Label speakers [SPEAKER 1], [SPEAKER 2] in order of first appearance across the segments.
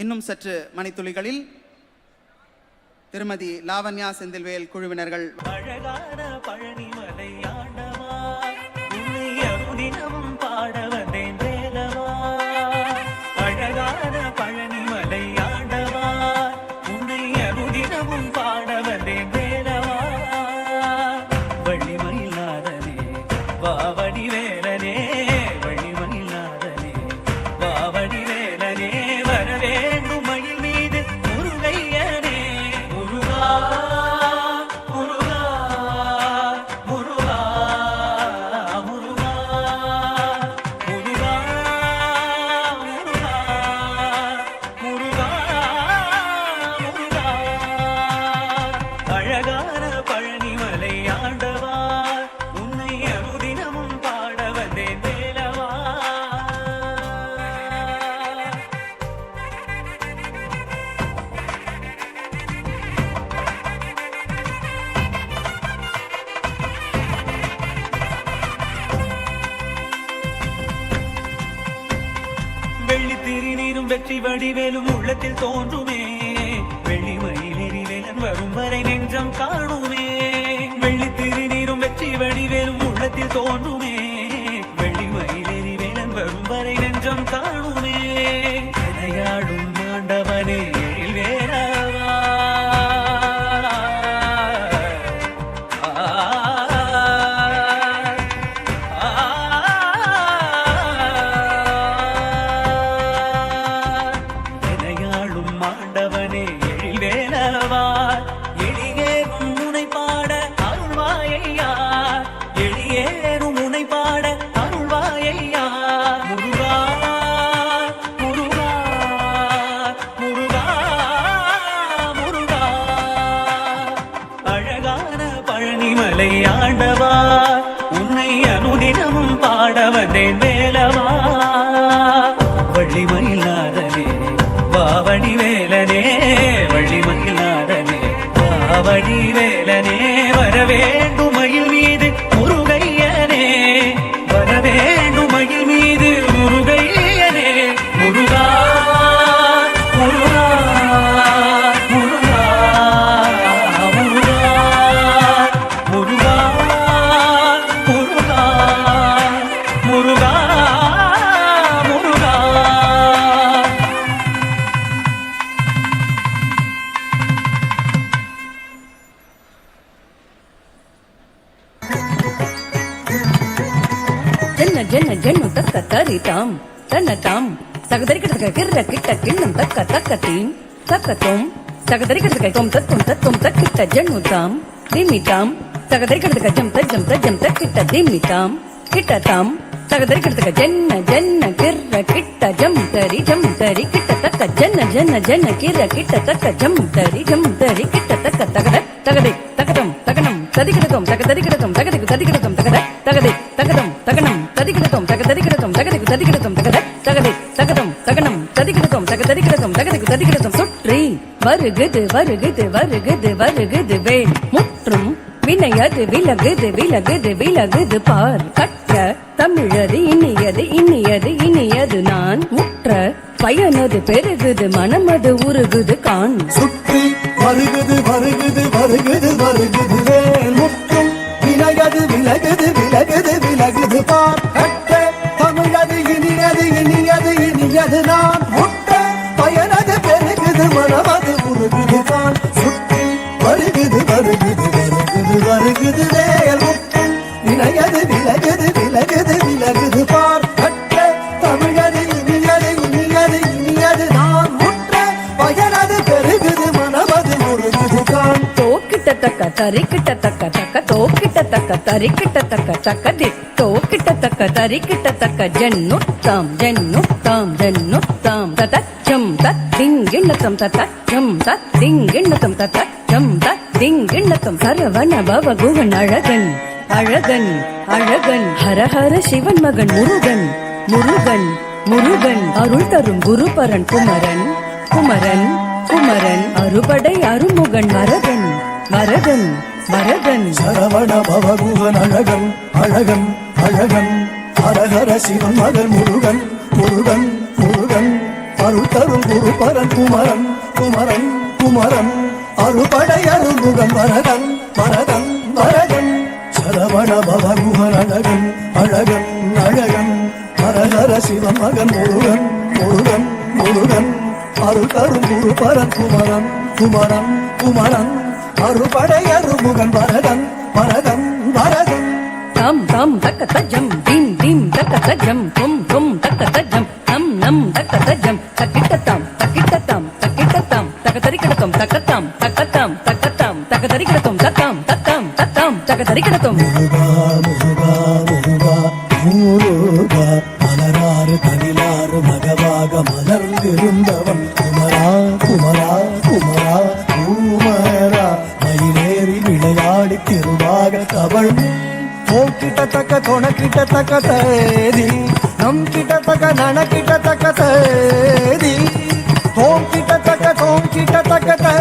[SPEAKER 1] இன்னும் சற்று மணித்துளிகளில் திருமதி லாவண்யா செந்தில்வேல் குழுவினர்கள்.
[SPEAKER 2] அழகான பழனிமலை ஆண்டவா வடிவேலும் உள்ளத்தில் தோன்றுமே. வெள்ளி மயிலேறி வரும் வரை நெஞ்சம் காணுமே. வெள்ளி திருநீரும் வெற்றி வடிவேலும் உள்ளத்தில் தோன்றுமே. வெள்ளி மயிலேறி வரும் வரை நெஞ்சம் காணும். வழி மயிலாதலே வாவடி ಜನ ಜನ ಜನ ತಕ್ಕ ತರಿ ತಾಮ್ ತನ್ನ
[SPEAKER 3] ತಾಮ್ ತಗದರಿ ಕಡಕ ಕಿರ್ರ ಕಿಟ್ಟ ಕಿನ್ನಂ ತಕ್ಕ ತಕ್ಕ ತೀನ್ ತಕ್ಕ ತೋಮ್ ತಗದರಿ ಕಡಕ ತೋಮ್ ತತ್ತುಂ ತತ್ತುಂ ತಕ್ಕಿಟ್ಟ ಜನ್ನು ತಾಮ್ ದಿಮ್ಮಿ ತಾಮ್ ತಗದರಿ ಕಡಕ ಜಂ ತ ಜಂ ತ ಜಂ ತಕ್ಕಿಟ್ಟ ದಿಮ್ಮಿ ತಾಮ್ ಕಿಟ್ಟ ತಾಮ್ ತಗದರಿ ಕಡಕ ಜನ್ನ ಜನ್ನ ಕಿರ್ರ ಕಿಟ್ಟ ಜಂ ತರಿ ಜಂ ತರಿ ಕಿಟ್ಟ ತಕ್ಕ ಜನ್ನ ಜನ್ನ ಜನ್ನ ಕಿರ್ರ ಕಿಟ್ಟ ತಕ್ಕ ಜಂ ತರಿ ಜಂ ತರಿ ಕಿಟ್ಟ ತಕ್ಕ ತಗದ ತಗದೆ ತಕದಂ ತಕದಂ ತದಿಕಡಕಂ ತಕ ತದಿಕಡಕಂ ತಕದಿಕ ತದಿಕಡ ததிக்கிடத்தும் தக ததிக்கிடத்தும் தகதிக்கு ததிக்கிடத்தும் தகத தகதை தகதம் தகனம் ததிக்கிடத்தும் தக ததிக்கிடத்தும் தகதிக்கு சுற்றி வருகுது வருகுது வருகுது வருகுது வேல் முற்றும் வினையது விலகுது விலகுது விலகுது பார். கற்ற தமிழது இனியது இனியது இனியது நான். முற்ற பயனது பெருகுது மனமது உருகுது கான்.
[SPEAKER 4] சுற்றி வருகுது வருகுது வருகுது வருகுது.
[SPEAKER 3] தரிக்கிட்ட தக்க தக்க தோக்கிட்ட தக்க தரிக்கிட்ட தக்க தக்க தோக்கிட்ட தக்க தரிக்கிட்ட தக்க ஜன்னுத்தாம் ஜன்னுத்தாம் ஜன்னுத்தாம் தத ஜம் தத் திங்கிண்ணத்தம் தத ஜம் தத் திங்கிண்ணத்தம் தத ஜம் தத் திங்கிண்ணத்தம் சரவண பவ குவன் அழகன் அழகன் அழகன் ஹரஹர சிவன் மகன் முருகன் முருகன் முருகன் அருள் தரும் குருபரன் குமரன் குமரன் குமரன் அறுபடை அருமுகன் மரகன். வரதன் வரதன்
[SPEAKER 4] சரவண பவகுகன் அழகன் அழகன் அழகன். ஹரஹர சிவன் மகன் முருகன் முருகன் முருகன். அருள் தரும் குரு பரன் குமரன் குமரன் குமரன். அருபடை அருள்முகன் வரதன் வரதன் வரதன் சரவண பவகுகன் அழகன் அழகன் அழகன். ஹரஹர சிவன் மகன் முருகன் முருகன் முருகன். அருள் தரும் குரு பரன் குமரன் குமரன் குமரன். அருபடை அருள்முகன் வரதன் வரதன் வரதன்
[SPEAKER 3] தாம் தாம் தக்க தஜம் தீம் தீம் தக்க தஜம் தும் தும் தக்க தஜம் நம் நம் தக்க தஜம் தக்கிட்டத்தாம் தக்கிட்டத்தாம் தக்கிட்டத்தாம் தக்கதறி கிடக்கும் தக்கத்தாம் தக்கத்தாம் தக்கத்தாம் தக்கதறி கிடக்கும் தத்தாம் தத்தாம் தத்தாம் தக்கதறி கிடக்கும்
[SPEAKER 4] முருகா முருகா முருகா முருகா மலராறு கனிலாறு மகவாக மலர்ந்திருந்தவன்
[SPEAKER 5] ಕಿಟ ತಕ ತೇರಿ ನಮ್ ಕಿಟ ತಕ ನಣ ಕಿಟ ತಕ ತೇರಿ ಹೋಂ ಕಿಟ ತಕ ಹೋಂ ಕಿಟ ತಕ ತೇ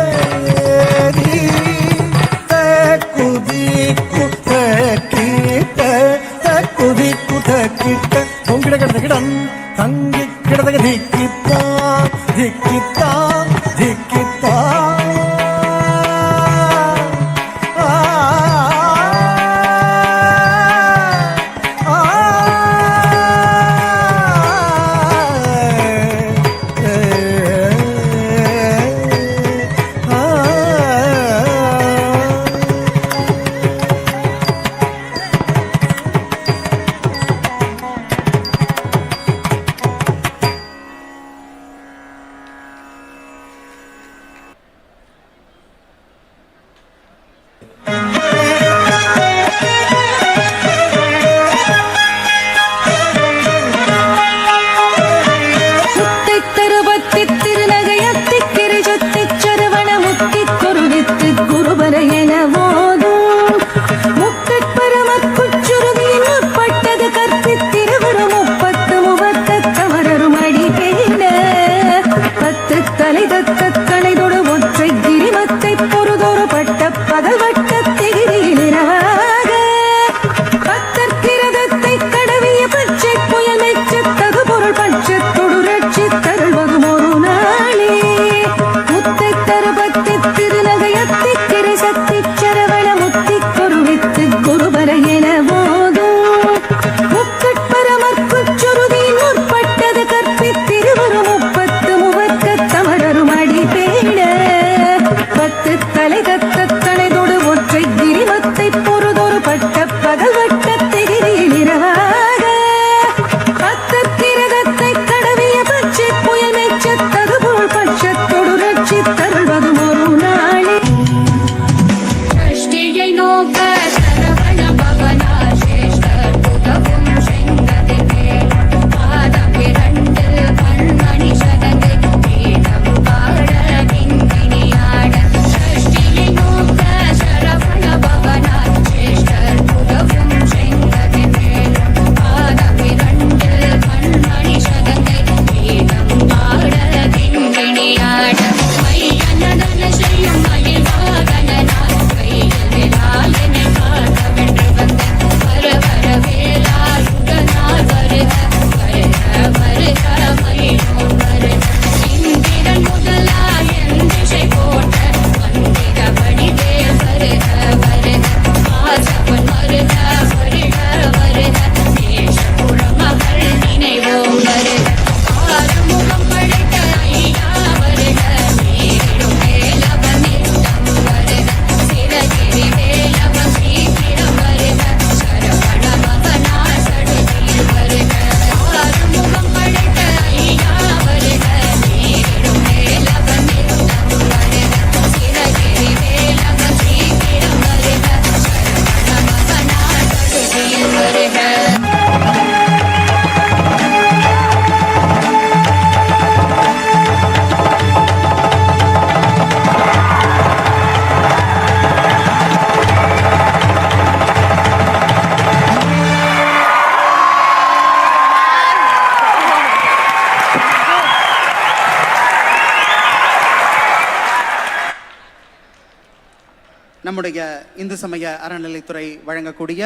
[SPEAKER 1] நம்முடைய இந்து சமய அறநிலைத்துறை வழங்கக்கூடிய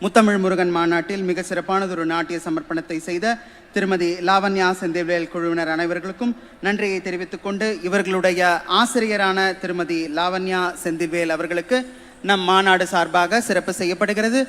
[SPEAKER 1] முத்தமிழ் முருகன் மாநாட்டில் மிக சிறப்பானதொரு நாட்டிய சமர்ப்பணத்தை செய்த திருமதி லாவண்யா செந்தேவியல் குழுவினர் அனைவர்களுக்கும் நன்றியை தெரிவித்துக் கொண்டு இவர்களுடைய ஆசிரியரான திருமதி லாவண்யா செந்திவேல் அவர்களுக்கு நம் மாநாடு சார்பாக சிறப்பு செய்யப்படுகிறது.